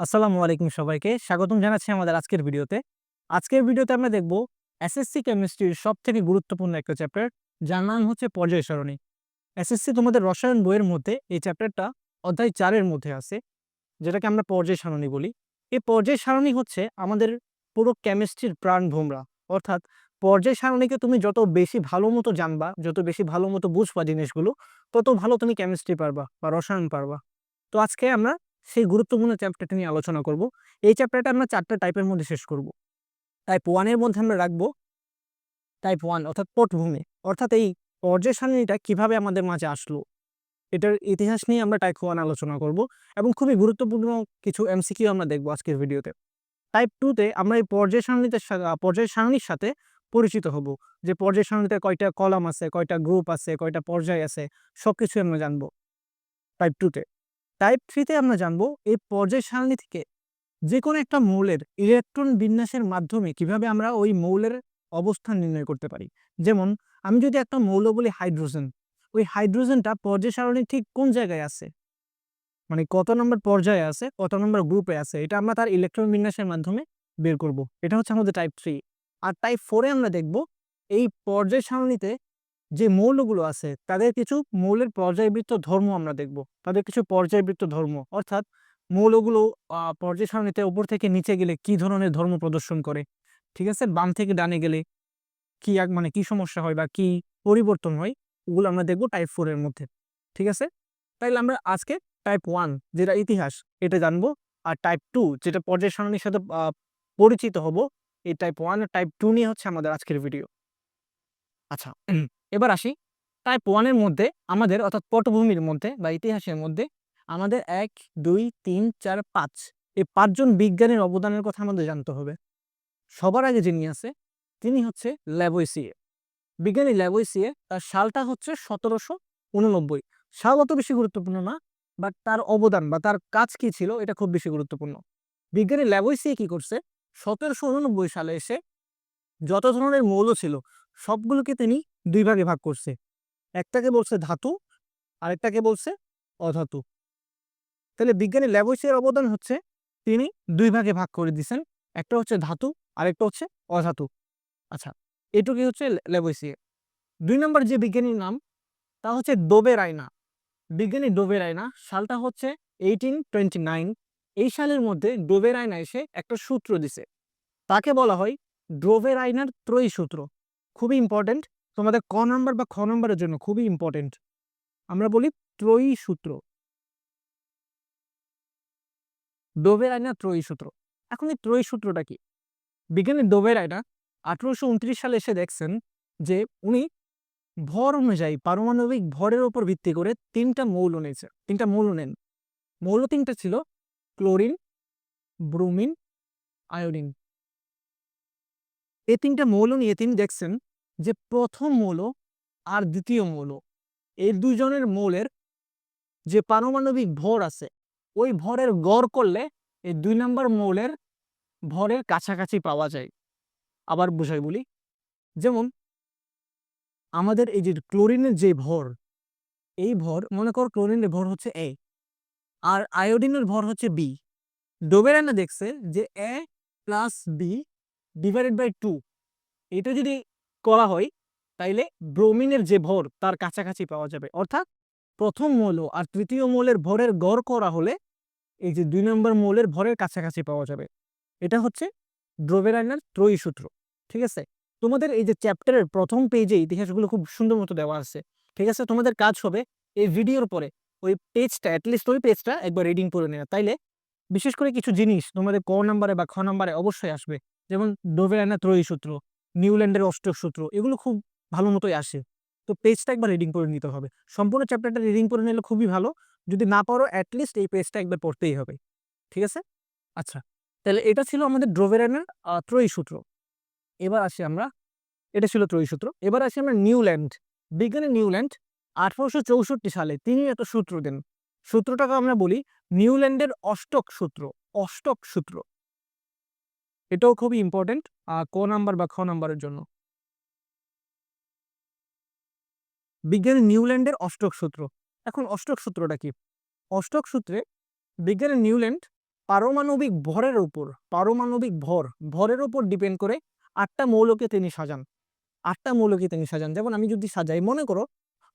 আসসালামু আলাইকুম সবাইকে। স্বাগতম জানাচ্ছি আমাদের আজকের ভিডিওতে। আজকের ভিডিওতে আমরা দেখব এসএসসি কেমিস্ট্রির সব থেকে গুরুত্বপূর্ণ একটা চ্যাপ্টার যার নাম হচ্ছে পর্যায় সারণী। এসএসসি তোমাদের রসায়ন বইয়ের মধ্যে এই চ্যাপ্টারটা অধ্যায় চারের মধ্যে আছে, যেটাকে আমরা পর্যায় সারণী বলি। এই পর্যায় সারণী হচ্ছে আমাদের পুরো কেমিস্ট্রির প্রাণ ভোমরা। অর্থাৎ পর্যায় সারণীকে তুমি যত বেশি ভালো মতো জানবা, যত বেশি ভালো মতো বুঝবা জিনিসগুলো, তত ভালো তুমি কেমিস্ট্রি পারবা বা রসায়ন পারবা। তো আজকে আমরা সেই গুরুত্বপূর্ণ চ্যাপ্টারটা নিয়ে আলোচনা করব। এই চ্যাপ্টারটা আমরা চারটা টাইপের মধ্যে শেষ করব। টাইপ ওয়ানের মধ্যে আমরা রাখব টাইপ ওয়ান অর্থাৎ পটভূমি। অর্থাৎ এই পর্যায় কীভাবে আমাদের মাঝে আসলো, এটার ইতিহাস নিয়ে আমরা টাইপ ওয়ান আলোচনা করব এবং খুবই গুরুত্বপূর্ণ কিছু এমসিকিউ আমরা দেখব আজকের ভিডিওতে। টাইপ টুতে আমরা এই পর্যায় সারণীতে পর্যায় সারণীর সাথে পরিচিত হব, যে পর্যায় সারণীতে কয়টা কলাম আছে, কয়টা গ্রুপ আছে, কয়টা পর্যায় আছে সব কিছু আমরা জানব টাইপ টুতে টাইপ থ্রিতে আমরা জানব, এই পর্যায় সারণী থেকে যে কোনো একটা মৌলের ইলেকট্রন বিন্যাসের মাধ্যমে কীভাবে আমরা ওই মৌলের অবস্থান নির্ণয় করতে পারি। যেমন, আমি যদি একটা মৌল বলি হাইড্রোজেন ওই হাইড্রোজেনটা পর্যায় সারণী ঠিক কোন জায়গায় আছে? মানে কত নম্বর পর্যায়ে আছে, কত নম্বর গ্রুপে আছে, এটা আমরা তার ইলেকট্রন বিন্যাসের মাধ্যমে বের করব। এটা হচ্ছে আমাদের টাইপ থ্রি আর টাইপ ফোরে আমরা দেখব, এই পর্যায় সারণীতে যে মৌলগুলো আছে, তাদের কিছু মৌলের পর্যায়বৃত্ত ধর্ম আমরা দেখব। তাদের কিছু পর্যায়বৃত্ত ধর্ম। অর্থাৎ মৌলগুলো পর্যায় সারণীতে উপর থেকে নিচে গেলে কি ধরনের ধর্ম প্রদর্শন করে? ঠিক আছে? বাম থেকে ডানে গেলে কি এক মানে কি সমস্যা হয় বা কি পরিবর্তন হয়, ওগুলো আমরা দেখব টাইপ ফোর এর মধ্যে। ঠিক আছে? তাইলে আমরা আজকে টাইপ ওয়ান যেটা ইতিহাস, এটা জানব। আর টাইপ টু যেটা পর্যায় সারণীর সাথে পরিচিত হব, এই টাইপ ওয়ান আর টাইপ টু নিয়ে হচ্ছে আমাদের আজকের ভিডিও আচ্ছা এবার আসি। টাইপ ওয়ানের মধ্যে আমাদের, অর্থাৎ পটভূমির মধ্যে বা ইতিহাসের মধ্যে আমাদের এক, দুই, তিন, চার, পাঁচ এই পাঁচজন বিজ্ঞানীর অবদানের কথা আমাদের জানতে হবে। সবার আগে যিনি আছে, তিনি হচ্ছে ল্যাবইসিএ বিজ্ঞানী ল্যাবইসিএ তার সালটা হচ্ছে সতেরোশো উননব্বই। সাল অত বেশি গুরুত্বপূর্ণ না, বাট তার অবদান বা তার কাজ কি ছিল এটা খুব বেশি গুরুত্বপূর্ণ। বিজ্ঞানী ল্যাবইসিএ কি করছে, সতেরোশো উননব্বই সালে এসে যত ধরনের মৌল ছিল সবগুলোকে তিনি দুই ভাগে ভাগ করছে। একটাকে বলছে ধাতু, আরেকটাকে বলছে অধাতু। তাহলে বিজ্ঞানী ল্যাবইসের অবদান হচ্ছে তিনি দুই ভাগে ভাগ করে দিয়েছেন, একটা হচ্ছে ধাতু, আরেকটা হচ্ছে অধাতু। আচ্ছা এটুকুই হচ্ছে ল্যাবইসিয়ে দুই নম্বর যে বিজ্ঞানীর নাম, তা হচ্ছে ডোবে রায়না। বিজ্ঞানী ডোবে রায়না, সালটা হচ্ছে এইটিন টোয়েন্টি নাইন এই সালের মধ্যে ডোবে রায়না এসে একটা সূত্র দিছে। তাকে বলা হয় ডোবে রায়নার ত্রয়ী সূত্র। খুবই ইম্পর্টেন্ট তোমাদের ক নাম্বার বা খ নাম্বারের জন্য খুবই ইম্পর্টেন্ট আমরা বলি ত্রয়ী সূত্র। ডোবের আয়না ত্রয়ী সূত্র। এখন এই ত্রয়ী সূত্রটা কি? বিজ্ঞানী ডোবের আয়না আঠারোশো উনত্রিশ সালে এসে দেখছেন যে উনি ভর অনুযায়ী পারমাণবিক ভরের উপর ভিত্তি করে তিনটা মৌল নিয়েছে তিনটা মৌল নেন। মৌল তিনটা ছিল ক্লোরিন, ব্রোমিন, আয়োডিন। এই তিনটা মৌল নিয়ে তিনি দেখছেন যে প্রথম মৌল আর দ্বিতীয় মৌল। এই দুজনের মৌলের যে পারমাণবিক ভর আছে, ওই ভরের গড় করলে এই দুই নম্বর মৌলের ভরের কাছাকাছি পাওয়া যায়। আবার বুঝাই বলি, যেমন আমাদের এই যে ক্লোরিনের যে ভর, এই ভর, মনে কর ক্লোরিনের ভর হচ্ছে এ আর আয়োডিনের ভর হচ্ছে বি ডোবেরানা দেখছে যে A plus B divided by two এটা যদি করা হয়, তাইলে ব্রোমিনের যে ভর, তার কাছাকাছি পাওয়া যাবে। অর্থাৎ প্রথম মৌল আর তৃতীয় মৌলের ভরের গড় করা হলে এই যে দুই নম্বর মৌলের ভরের কাছাকাছি পাওয়া যাবে। এটা হচ্ছে ড্রোভেরাইনার ত্রয়ী সূত্র ঠিক আছে? তোমাদের এই যে চ্যাপ্টারের প্রথম পেজে ইতিহাসগুলো খুব সুন্দর মতো দেওয়া আছে, ঠিক আছে? তোমাদের কাজ হবে এই ভিডিওর পরে ওই পেজটা অ্যাটলিস্ট ওই পেজটা একবার রিডিং করে নেওয়া তাইলে বিশেষ করে কিছু জিনিস তোমাদের ক নাম্বারে বা খ নাম্বারে অবশ্যই আসবে, যেমন ডোভেরাইনার ত্রয়ী সূত্র নিউল্যান্ডের অষ্টক সূত্র, এগুলো খুব ভালো মতোই আসে। তো পেজটা একবার রিডিং করে নিতে হবে। সম্পূর্ণ চ্যাপ্টারটা রিডিং করে নিলে খুবই ভালো। যদি না পারো অ্যাটলিস্ট এই পেজটা একবার পড়তেই হবে। ঠিক আছে? আচ্ছা তাহলে এটা ছিল আমাদের ড্রোভেরানের ত্রয়ী সূত্র। এবার আসি আমরা, এটা ছিল ত্রয়ী সূত্র। এবার আসি আমরা নিউল্যান্ড। বিজ্ঞানী নিউল্যান্ড আঠারোশো চৌষট্টি সালে তিনি একটা সূত্র দেন। সূত্রটাকে আমরা বলি নিউল্যান্ডের অষ্টক সূত্র। অষ্টক সূত্র। এটাও খুবই ইম্পর্টেন্ট ক নাম্বার বা খ নাম্বারের জন্য। বিজ্ঞানী নিউল্যান্ডের অষ্টক সূত্র। এখন অষ্টক সূত্রটা কি? অষ্টক সূত্রে বিজ্ঞানী নিউল্যান্ড পারমাণবিক ভরের উপর, পারমাণবিক ভর, ভরের উপর ডিপেন্ড করে আটটা মৌলকে তিনি সাজান। আটটা মৌলকে তিনি সাজান। যেমন আমি যদি সাজাই, মনে করো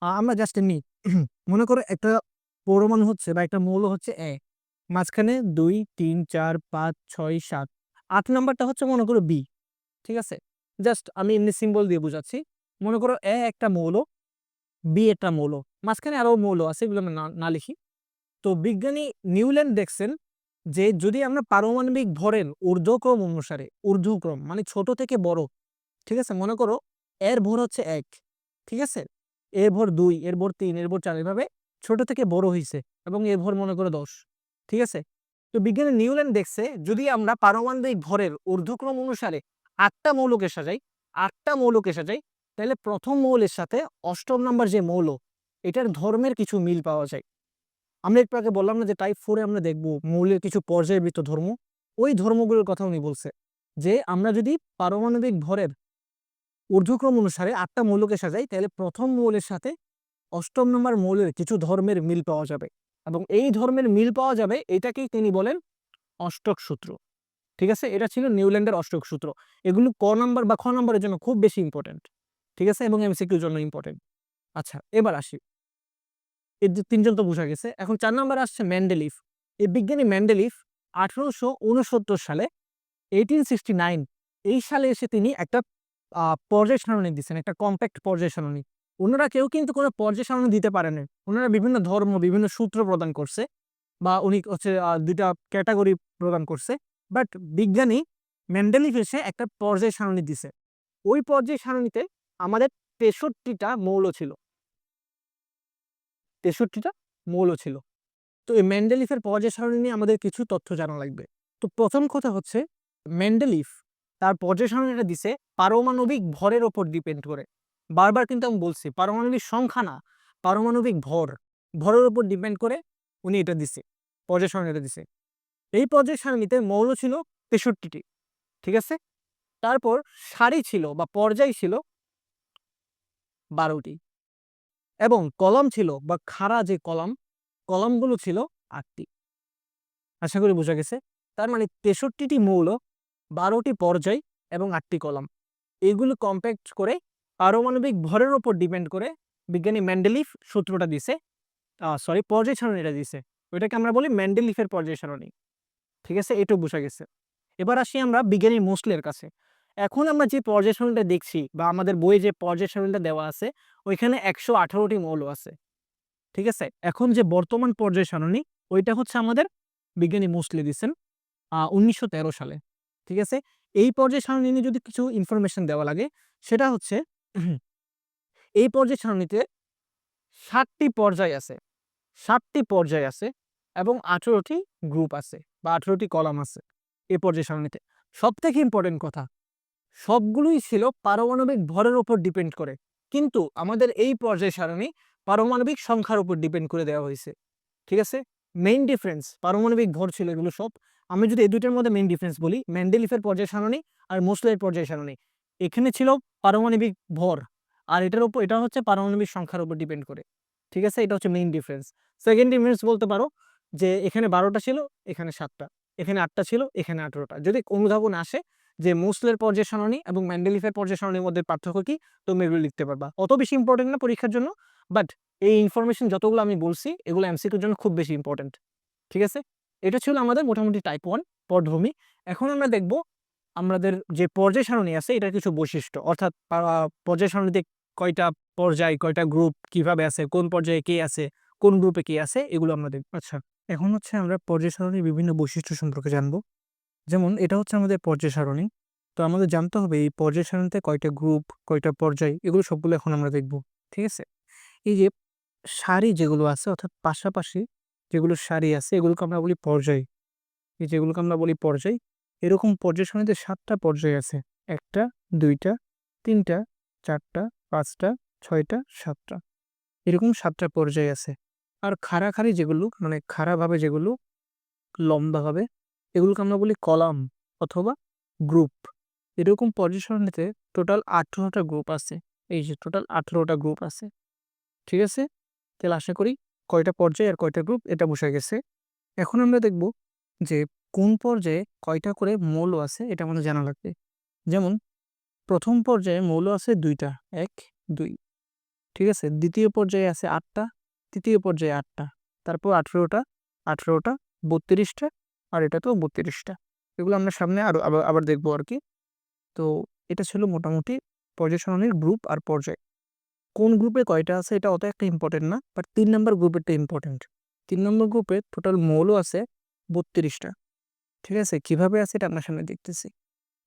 আমরা জাস্ট এমনি মনে করো একটা পরমাণু হচ্ছে বা একটা মৌল হচ্ছে এ। মাঝখানে দুই, তিন, চার, পাঁচ, ছয়, সাত। আট নাম্বারটা হচ্ছে মনে করো বি ঠিক আছে? জাস্ট আমি এমনি সিম্বল দিয়ে বোঝাচ্ছি। মনে করো এ একটা মৌল বি একটা মৌল, মাঝখানে আরও মৌল আছে, এগুলো আমি না- না লিখি। তো বিজ্ঞানী নিউল্যান্ড দেখছেন যে যদি আমরা পারমাণবিক ভরের ঊর্ধ্বক্রম অনুসারে, ঊর্ধ্বক্রম মানে ছোট থেকে বড়, ঠিক আছে? মনে করো এর ভর হচ্ছে এক, ঠিক আছে? এর ভর দুই, এর ভর তিন, এর ভর চার, এভাবে ছোট থেকে বড় হয়েছে এবং এর ভর মনে করো দশ, ঠিক আছে? তো বিজ্ঞানী নিউল্যান্ড দেখছে, যদি আমরা পারমাণবিক ভরের ঊর্ধ্বক্রম অনুসারে আটটা মৌলকে সাজাই, আটটা মৌলকে সাজাই, তাহলে প্রথম মৌলের সাথে অষ্টম নাম্বার যে মৌল, এটার ধর্মের কিছু মিল পাওয়া যায়। আমরা একটু আগে বললাম না যে টাইপ ফোরে আমরা দেখব মৌলের কিছু পর্যায়বৃত্ত ধর্ম? ওই ধর্মগুলোর কথা উনি বলছে, যে আমরা যদি পারমাণবিক ভরের ঊর্ধ্বক্রম অনুসারে আটটা মৌলকে সাজাই, তাহলে প্রথম মৌলের সাথে অষ্টম নম্বর মৌলের কিছু ধর্মের মিল পাওয়া যাবে। এবং এই ধর্মের মিল পাওয়া যাবে এটাকেই তিনি বলেন অষ্টক সূত্র। ঠিক আছে? এটা ছিল নিউল্যান্ডের অষ্টক সূত্র। এগুলো ক নাম্বার বা খ নাম্বারের জন্য খুব বেশি ইম্পর্টেন্ট ঠিক আছে? এবং এমসিকিউর জন্য ইম্পর্টেন্ট আচ্ছা এবার আসি। এর তিনজন তো বোঝা গেছে। এখন চার নম্বর আসছে ম্যান্ডেলিফ এই বিজ্ঞানী ম্যান্ডেলিফ আঠারোশো উনসত্তর সালে এইটিন সিক্সটি নাইন এই সালে এসে তিনি একটা পর্যায় সারণী দিচ্ছেন একটা কম্প্যাক্ট পর্যায় সারণী। ওনারা কেউ কিন্তু কোনো পর্যায় দিতে পারেন। ওনারা বিভিন্ন ধর্ম, বিভিন্ন সূত্র প্রদান করছে বা উনি হচ্ছে দুইটা ক্যাটাগরি প্রদান করছে। বাট বিজ্ঞানী ম্যান্ডেলিফ এসে একটা পর্যায় সারণী দিছে। ওই পর্যায় সারণীতে আমাদের তেষট্টিটা মৌল ছিল। তেষট্টিটা মৌল ছিল। তো এই ম্যান্ডেলিফের পর্যায় সারণী নিয়ে আমাদের কিছু তথ্য জানা লাগবে। তো প্রথম কথা হচ্ছে, ম্যান্ডেলিফ তার পর্যায় সারণীটা দিছে পারমাণবিক ভরের ওপর ডিপেন্ড করে। বারবার কিন্তু আমি বলছি, পারমাণবিক সংখ্যা না, পারমাণবিক ভর। ভরের উপর ডিপেন্ড করে উনি এটা দিছে পর্যায় সারণীটা দিছে। এই পর্যায় সারণীতে মৌল ছিল তেষট্টিটি, ঠিক আছে? তারপর সারি ছিল বা পর্যায় ছিল বারোটি এবং কলম ছিল বা খাড়া যে কলম, কলমগুলো ছিল আটটি। আশা করি বোঝা গেছে? তার মানে তেষট্টিটি মৌল, বারোটি পর্যায় এবং আটটি কলম। এগুলো কম্প্যাক্ট করে পারমাণবিক ভরের ওপর ডিপেন্ড করে বিজ্ঞানী ম্যান্ডেলিফ সূত্রটা দিছে সরি পর্যায় সারণীটা দিছে। ওইটাকে আমরা বলি ম্যান্ডেলিফের পর্যায় সারণী। ঠিক আছে? এটাও বোঝা গেছে। এবার আসি আমরা বিজ্ঞানী মোসলের কাছে। এখন আমরা যে পর্যায় সারণীটা দেখছি বা আমাদের বইয়ে যে পর্যায় সারণীটা দেওয়া আছে, ওইখানে একশো আঠারোটি মৌল আছে। ঠিক আছে? এখন যে বর্তমান পর্যায় সারণী, ওইটা হচ্ছে আমাদের বিজ্ঞানী মোসলে দিচ্ছেন উনিশশো সালে। ঠিক আছে? এই পর্যায় সারণী নিয়ে যদি কিছু ইনফরমেশন দেওয়া লাগে, সেটা হচ্ছে এই পর্যায় সারণীতে ষাটটি পর্যায় আছে। ষাটটি পর্যায় আছে এবং আঠেরোটি গ্রুপ আছে বা আঠেরোটি কলাম আছে এই পর্যায় সারণীতে। সব থেকে ইম্পর্টেন্ট কথা, সবগুলোই ছিল পারমাণবিক ভরের উপর ডিপেন্ড করে। কিন্তু আমাদের এই পর্যায় সারণী পারমাণবিক সংখ্যার উপর ডিপেন্ড করে দেওয়া হয়েছে। ঠিক আছে? মেইন ডিফারেন্স পারমাণবিক ভর ছিল এগুলো সব। আমি যদি এই দুইটার মধ্যে মেইন ডিফারেন্স বলি ম্যান্ডেলিফের পর্যায় সারণী আর মোসলের পর্যায় সারণী। এখানে ছিল পারমাণবিক ভর। আর এটার উপর এটা হচ্ছে পারমাণবিক সংখ্যার উপর ডিপেন্ড করে। ঠিক আছে? এটা হচ্ছে মেইন ডিফারেন্স সেকেন্ড ডিফারেন্স বলতে পারো যে, এখানে বারোটা ছিল, এখানে সাতটা। এখানে আটটা ছিল, এখানে আঠেরোটা। যদি অনুধাবন আসে যে, মোসলের পর্যায় সারণী এবং ম্যান্ডেলিফের পর্যায় সারণীর মধ্যে পার্থক্য কি তুমি এগুলো লিখতে পারবা। অত বেশি ইম্পর্টেন্ট না পরীক্ষার জন্য বাট এই ইনফরমেশন যতগুলো আমি বলছি, এগুলো এমসিকিউর জন্য খুব বেশি ইম্পর্টেন্ট ঠিক আছে? এটা ছিল আমাদের মোটামুটি টাইপ ওয়ান পটভূমি। এখন আমরা দেখব আমাদের যে পর্যায় সারণী আছে, এটার কিছু বৈশিষ্ট্য। অর্থাৎ পর্যায় সারণীতে কয়টা পর্যায়, কয়টা গ্রুপ কীভাবে আছে, কোন পর্যায়ে কে আছে, কোন গ্রুপে কে আছে, এগুলো আমরা দেখব। আচ্ছা এখন হচ্ছে আমরা পর্যায় সারণীর বিভিন্ন বৈশিষ্ট্য সম্পর্কে জানব। যেমন, এটা হচ্ছে আমাদের পর্যায় সারণী। তো আমাদের জানতে হবে এই পর্যায় সারণীতে কয়টা গ্রুপ কয়টা পর্যায়, এগুলো সবগুলো এখন আমরা দেখব, ঠিক আছে? এই যে সারি যেগুলো আছে, অর্থাৎ পাশাপাশি যেগুলো সারি আছে, এগুলোকে আমরা বলি পর্যায়। এই যেগুলোকে আমরা বলি পর্যায় এরকম পর্যায় সারণীতে সাতটা পর্যায় আছে। একটা, দুইটা, তিনটা, চারটা, পাঁচটা, ছয়টা, সাতটা। এরকম সাতটা পর্যায় আছে। আর খাড়াখাড়ি যেগুলো মানে খাড়াভাবে যেগুলো, লম্বাভাবে, এগুলোকে আমরা বলি কলাম অথবা গ্রুপ। এরকম পর্যায় সারণীতে টোটাল আঠেরোটা গ্রুপ আছে। এই যে টোটাল আঠেরোটা গ্রুপ আছে। ঠিক আছে? তাহলে আশা করি কয়টা পর্যায় আর কয়টা গ্রুপ এটা বোঝা গেছে। এখন আমরা দেখব যে কোন পর্যায়ে কয়টা করে মৌল আছে এটা আমাদের জানা লাগবে। যেমন, প্রথম পর্যায়ে মৌল আছে দুইটা, এক, দুই, ঠিক আছে? দ্বিতীয় পর্যায়ে আছে আটটা, তৃতীয় পর্যায়ে আটটা, তারপর আঠেরোটা আঠেরোটা, বত্রিশটা, আর এটা তো বত্রিশটা। এগুলো আমরা সামনে আরও আবার আবার দেখব আর কি। তো এটা ছিল মোটামুটি পর্যায় গ্রুপ আর পর্যায়। কোন গ্রুপে কয়টা আছে এটা অত একটা ইম্পর্টেন্ট না বাট তিন নম্বর গ্রুপেরটা ইম্পর্টেন্ট তিন নম্বর গ্রুপে টোটাল মৌলও আছে বত্রিশটা। ঠিক আছে? কীভাবে আছে এটা আপনার সামনে দেখতেছি।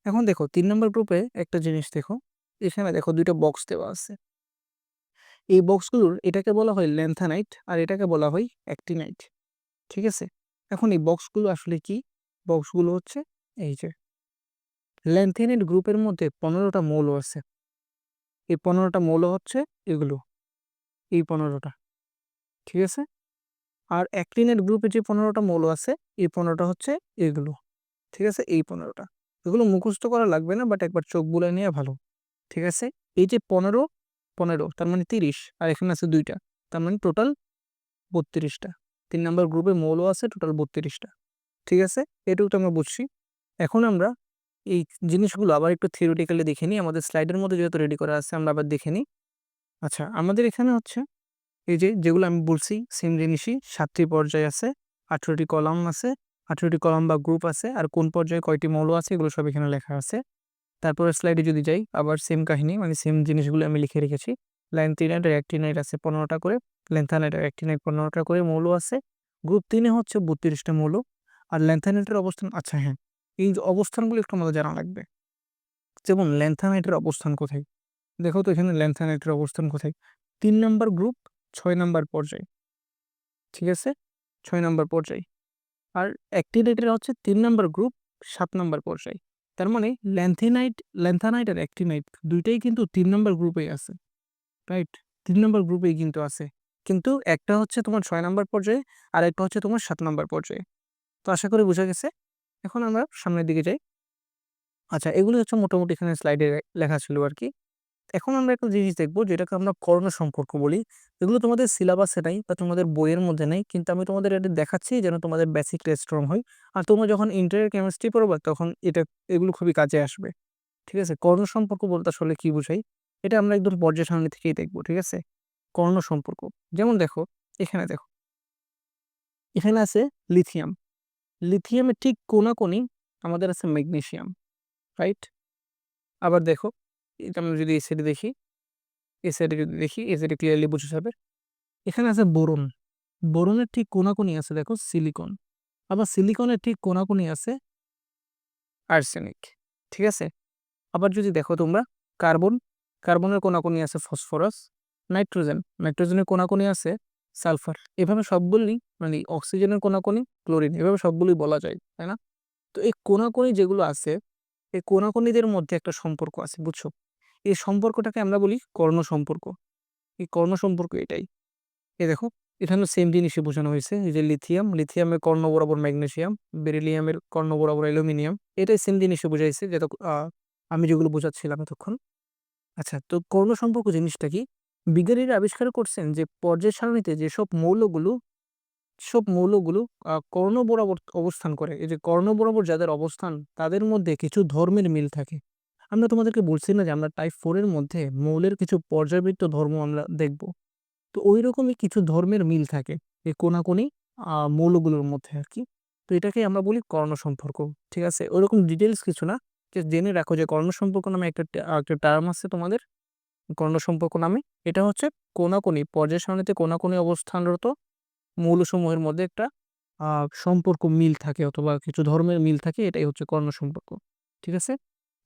এখন দেখো, তিন নম্বর গ্রুপে একটা জিনিস দেখো, এখানে দেখো দুইটা বক্স দেওয়া আছে। এই বক্সগুলোর এটাকে বলা হয় ল্যান্থানাইট আর এটাকে বলা হয় অ্যাক্টিনাইট ঠিক আছে? এখন এই বক্সগুলো আসলে কি? বক্সগুলো হচ্ছে এই যে ল্যান্থেনাইট গ্রুপের মধ্যে পনেরোটা মৌল আছে। এই পনেরোটা মৌল হচ্ছে এগুলো, এই পনেরোটা। ঠিক আছে? আর অ্যাক্টিনেট গ্রুপে যে পনেরোটা মৌল আছে, এই পনেরোটা হচ্ছে এগুলো। ঠিক আছে? এই পনেরোটা। এগুলো মুখস্থ করা লাগবে না বাট একবার চোখ বুলে নেওয়া ভালো। ঠিক আছে? এই যে পনেরো পনেরো, তার মানে তিরিশ, আর এখানে আছে দুইটা, তার মানে টোটাল বত্রিশটা। তিন নম্বর গ্রুপে মৌল আছে টোটাল বত্রিশটা। ঠিক আছে? এটুকু তো আমরা বুঝছি। এখন আমরা এই জিনিসগুলো আবার একটু থিওরিটিক্যালি দেখে নিই। আমাদের স্লাইডের মধ্যে যেহেতু রেডি করা আছে, আমরা আবার দেখে নিই। আচ্ছা আমাদের এখানে হচ্ছে এই যে যেগুলো আমি বলছি সেম জিনিসই। সাতটি পর্যায় আছে, আঠেরোটি কলাম আছে, আঠেরোটি কলাম বা গ্রুপ আছে, আর কোন পর্যায়ে কয়টি মৌল আছে, এগুলো সব এখানে লেখা আছে। তারপরে স্লাইডে যদি যাই, আবার সেম কাহিনী মানে সেম জিনিসগুলো আমি লিখে রেখেছি। ল্যান্থিনাইট আর অ্যাক্টিনাইট আছে পনেরোটা করে ল্যান্থানাইট আর অ্যাক্টিনাইট পনেরোটা করে মৌল আছে। গ্রুপ তিনে হচ্ছে বত্রিশটা মৌল, আর ল্যান্থানাইটের অবস্থান আচ্ছা হ্যাঁ এই যে অবস্থানগুলো একটু আমাদের জানা লাগবে। যেমন ল্যান্থানাইটের অবস্থান কোথায়? দেখো তো এখানে ল্যান্থানাইটের অবস্থান কোথায়? তিন নম্বর গ্রুপ ছয় নম্বর পর্যায়। ঠিক আছে? ছয় নম্বর পর্যায়। আর অ্যাক্টিনাইটের হচ্ছে তিন নম্বর গ্রুপ সাত নম্বর পর্যায়। তার মানে ল্যান্থিনাইট ল্যান্থানাইট আর অ্যাক্টিনাইট দুইটাই কিন্তু তিন নম্বর গ্রুপেই আছে। রাইট তিন নম্বর গ্রুপেই কিন্তু আছে। কিন্তু একটা হচ্ছে তোমার ছয় নম্বর পর্যায়ে, আর একটা হচ্ছে তোমার সাত নম্বর পর্যায়ে। তো আশা করি বোঝা গেছে। এখন আমরা সামনের দিকে যাই। আচ্ছা এগুলো হচ্ছে মোটামুটি এখানে স্লাইডে লেখা ছিল আর কি। এখন আমরা একটা জিনিস দেখব, যেটাকে আমরা কর্ণ সম্পর্ক বলি। এগুলো তোমাদের সিলেবাসে নাই বা তোমাদের বইয়ের মধ্যে নেই, কিন্তু আমি তোমাদের এটা দেখাচ্ছি যেন তোমাদের বেসিকটা স্ট্রং হয়। আর তোমরা যখন ইন্টারের কেমিস্ট্রি পড়বে, তখন এটা, এগুলো খুবই কাজে আসবে। ঠিক আছে? কর্ণ সম্পর্ক বলতে আসলে কি বুঝাই? এটা আমরা একদম পর্যায় থেকেই দেখব, ঠিক আছে? কর্ণ সম্পর্ক। যেমন দেখো, এখানে দেখো। এখানে আছে লিথিয়াম লিথিয়ামের ঠিক কোনাকোনি আমাদের আছে ম্যাগনেশিয়াম রাইট আবার দেখো এটা আমরা যদি এই দেখি সাইডে যদি দেখি সাইডে ক্লিয়ারলি বুঝে যাবে। এখানে আছে বোরন। বোরনের ঠিক কোনাকুনি আছে, দেখো সিলিকন আবার সিলিকনের ঠিক কোনাকুনি আছে আর্সেনিক ঠিক আছে? আবার যদি দেখো তোমরা, কার্বন, কার্বনের কোনাকুনি আছে ফসফরাস নাইট্রোজেন নাইট্রোজেনের কোনাকুনি আছে সালফার এভাবে সবগুলি মানে অক্সিজেনের কোনাকুনি ক্লোরিন এভাবে সবগুলোই বলা যায়, তাই না? তো এই কোনাকুনি যেগুলো আছে, এই কোনাকুনিদের মধ্যে একটা সম্পর্ক আছে, বুঝছ? এই সম্পর্কটাকে আমরা বলি কর্ণ সম্পর্ক। এই কর্ণ সম্পর্ক এটাই। এ দেখো এখানে সেম জিনিসই বোঝানো হয়েছে যে লিথিয়াম লিথিয়ামের কর্ণ বরাবর ম্যাগনেশিয়াম বেরিলিয়ামের কর্ণ বরাবর অ্যালুমিনিয়াম এটাই সেম জিনিসে বোঝাইছে যেটা আমি যেগুলো বোঝাচ্ছিলাম এতক্ষণ। আচ্ছা তো কর্ণ সম্পর্ক জিনিসটা কি? বিজ্ঞানীরা আবিষ্কার করছেন যে পর্যায় সারণীতে যেসব মৌলগুলো সব মৌলগুলো কর্ণ বরাবর অবস্থান করে, এই যে কর্ণ বরাবর যাদের অবস্থান, তাদের মধ্যে কিছু ধর্মের মিল থাকে। আমরা তোমাদেরকে বলছি না যে আমরা টাইপ ফোরের মধ্যে মৌলের কিছু পর্যাবৃত্ত ধর্ম আমরা দেখব। তো ওই রকমই কিছু ধর্মের মিল থাকে এই কোনাকুনি মৌলগুলোর মধ্যে আর কি। তো এটাকে আমরা বলি কর্ণ সম্পর্ক, ঠিক আছে? ওইরকম ডিটেলস কিছু না। যে জেনে রাখো যে কর্ণ সম্পর্ক নামে একটা একটা টার্ম আছে তোমাদের, কর্ণ সম্পর্ক নামে। এটা হচ্ছে কোনাকুনি, পর্যায় সারণীতে কোনাকুনি অবস্থানরত মৌলসমূহের মধ্যে একটা সম্পর্ক মিল থাকে অথবা কিছু ধর্মের মিল থাকে, এটাই হচ্ছে কর্ণ সম্পর্ক, ঠিক আছে?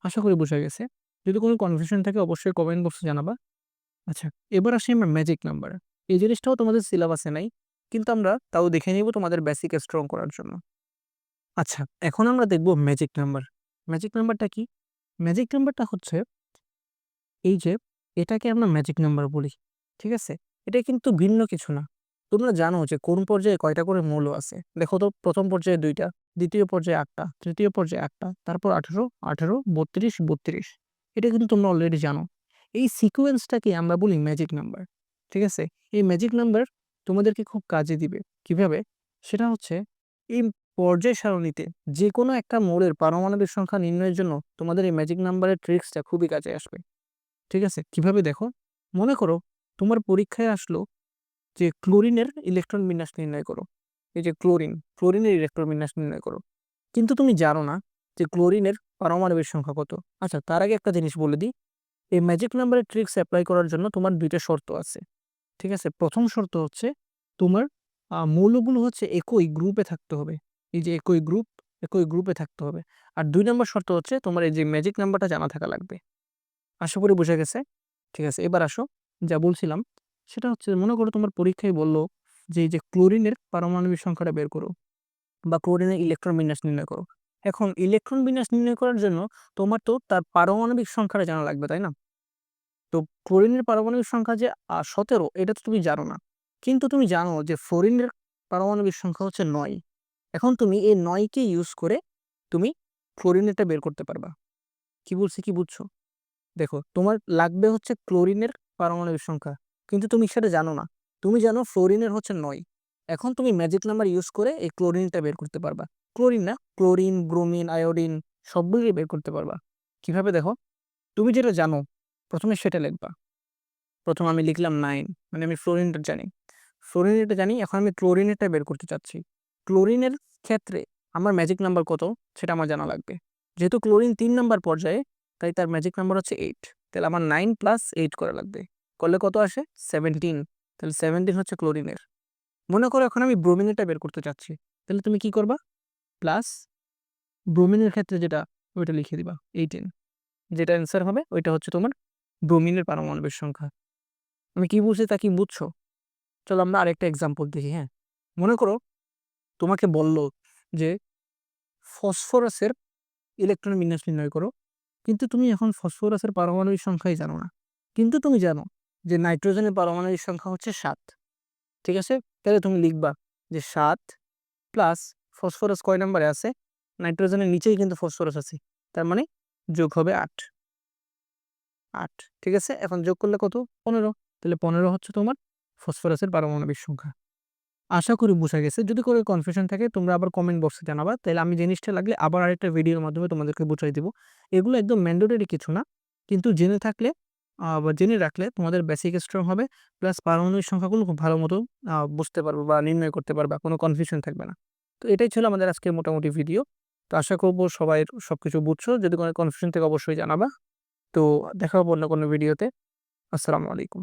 আশা করি বোঝা গেছে। যদি কোনো কনফিউশন থাকে, অবশ্যই কমেন্ট বক্সে জানাবা। আচ্ছা এবার আসি আমরা ম্যাজিক নাম্বার এই জিনিসটাও তোমাদের সিলেবাসে নাই, কিন্তু আমরা তাও দেখে নিব তোমাদের বেসিক স্ট্রং করার জন্য। আচ্ছা এখন আমরা দেখব ম্যাজিক নাম্বার ম্যাজিক নাম্বারটা কি? ম্যাজিক নাম্বারটা হচ্ছে এই যে, এটাকে আমরা ম্যাজিক নাম্বার বলি, ঠিক আছে? এটা কিন্তু ভিন্ন কিছু না। তোমরা জানো যে কোন পর্যায়ে কয়টা করে মৌল আছে। দেখো তো, প্রথম পর্যায়ে দুইটা। দ্বিতীয় পর্যায়ে আটটা তৃতীয় পর্যায়ে আটটা তারপর আঠেরো আঠেরো, বত্রিশ বত্রিশ। এটা কিন্তু তোমরা অলরেডি জানো। এই সিকুয়েন্সটাকে আমরা বলি ম্যাজিক নাম্বার ঠিক আছে? এই ম্যাজিক নাম্বার তোমাদেরকে খুব কাজে দিবে। কীভাবে? সেটা হচ্ছে, এই পর্যায় সারণীতে যে কোনো একটা মোড়ের পারমাণবিক সংখ্যা নির্ণয়ের জন্য তোমাদের এই ম্যাজিক নাম্বারের ট্রিক্সটা খুবই কাজে আসবে। ঠিক আছে? কীভাবে দেখো? মনে করো, তোমার পরীক্ষায় আসলো যে ক্লোরিনের ইলেকট্রন বিন্যাস নির্ণয় করো। এই যে ক্লোরিন, ক্লোরিনের ইলেকট্রন বিন্যাস নির্ণয় করো। কিন্তু তুমি জানো না যে ক্লোরিনের পারমাণবিক সংখ্যা কত। আচ্ছা তার আগে একটা জিনিস বলে দিই। এই ম্যাজিক নাম্বারের ট্রিক্স অ্যাপ্লাই করার জন্য তোমার দুইটা শর্ত আছে। ঠিক আছে? প্রথম শর্ত হচ্ছে তোমার মৌলগুলো হচ্ছে একই গ্রুপে থাকতে হবে। এই যে একই গ্রুপ একই গ্রুপে থাকতে হবে। আর দুই নম্বর শর্ত হচ্ছে তোমার এই যে ম্যাজিক নাম্বারটা জানা থাকা লাগবে। আশা করি বোঝা গেছে? ঠিক আছে? এবার আসো, যা বলছিলাম, সেটা হচ্ছে মনে করো তোমার পরীক্ষায় বলল যে যে, ক্লোরিনের পারমাণবিক সংখ্যাটা বের করো বা ক্লোরিনের ইলেকট্রন বিন্যাস নির্ণয় করো। এখন ইলেকট্রন বিন্যাস নির্ণয় করার জন্য তোমার তো তার পারমাণবিক সংখ্যাটা জানা লাগবে, তাই না? তো ক্লোরিনের পারমাণবিক সংখ্যা যে সতেরো, এটা তো তুমি জানো না। কিন্তু তুমি জানো যে, ফ্লোরিনের পারমাণবিক সংখ্যা হচ্ছে নয়। এখন তুমি এই নয়কে ইউজ করে তুমি ক্লোরিনেরটা বের করতে পারবা। কি বলছি, কি বুঝছ? দেখো, তোমার লাগবে হচ্ছে ক্লোরিনের পারমাণবিক সংখ্যা, কিন্তু তুমি সেটা জানো না। তুমি জানো ফ্লোরিনের হচ্ছে নয়। এখন তুমি ম্যাজিক নাম্বার ইউজ করে এই ক্লোরিনটা বের করতে পারবা। ক্লোরিন না ক্লোরিন ব্রোমিন আয়োডিন সবগুলোই বের করতে পারবা। কীভাবে দেখো? তুমি যেটা জানো, প্রথমে সেটা লিখবা। প্রথম আমি লিখলাম নাইন মানে আমি ফ্লোরিনটা জানি। ফ্লোরিনেরটা জানি, এখন আমি ক্লোরিনেরটা বের করতে চাচ্ছি। ক্লোরিনের ক্ষেত্রে আমার ম্যাজিক নাম্বার কত, সেটা আমার জানা লাগবে। যেহেতু ক্লোরিন তিন নাম্বার পর্যায়ে, তাই তার ম্যাজিক নাম্বার হচ্ছে এইট তাহলে আমার নাইন প্লাস এইট করা লাগবে। করলে কত আসে? সেভেন্টিন তাহলে সেভেন্টিন হচ্ছে ক্লোরিনের। মনে করো এখন আমি ব্রোমিনেরটা বের করতে চাচ্ছি। তাহলে তুমি কি করবা? প্লাস ব্রোমিনের ক্ষেত্রে যেটা, ওইটা লিখে দিবা এইটিন যেটা অ্যান্সার হবে, ওইটা হচ্ছে তোমার ব্রোমিনের পারমাণবিক সংখ্যা। আমি কি বুঝছি তা কি বুঝছ? চলো আমরা আরেকটা এক্সাম্পল দেখি হ্যাঁ? মনে করো তোমাকে বলল যে ফসফরাসের ইলেকট্রন বিন্যাস নির্ণয় করো। কিন্তু তুমি এখন ফসফরাসের পারমাণবিক সংখ্যাই জানো না। কিন্তু তুমি জানো যে নাইট্রোজেনের পারমাণবিক সংখ্যা হচ্ছে সাত, ঠিক আছে? তাহলে তুমি লিখবা যে সাত প্লাস ফসফরাস কয় নাম্বারে আছে? নাইট্রোজেনের নিচেই কিন্তু ফসফরাস আছে, তার মানে যোগ হবে আট। আট, ঠিক আছে? এখন যোগ করলে কত? পনেরো। তাহলে পনেরো হচ্ছে তোমার ফসফরাসের পারমাণবিক সংখ্যা। আশা করি বোঝা গেছে। যদি কোনো কনফিউশন থাকে, তোমরা আবার কমেন্ট বক্সে জানাবা। তাহলে আমি জিনিসটা লাগলে আবার আরেকটা ভিডিওর মাধ্যমে তোমাদেরকে বুঝাই দেবো। এগুলো একদম ম্যান্ডেটরি কিছু না। কিন্তু জেনে থাকলে জেনে রাখলে তোমাদের বেসিক স্ট্রং হবে প্লাস পারমাণবিক সংখ্যাগুলো খুব ভালো মতো বুঝতে পারবে বা নির্ণয় করতে পারবে কোনো কনফিউশন থাকবে না। তো এটাই ছিল আমাদের আজকে মোটামুটি ভিডিও তো আশা করব সবাই সব কিছু বুঝছ, যদি কোনো কনফিউশন থেকে অবশ্যই জানাবা। তো দেখা হব অন্য কোনো ভিডিওতে আসসালামু আলাইকুম।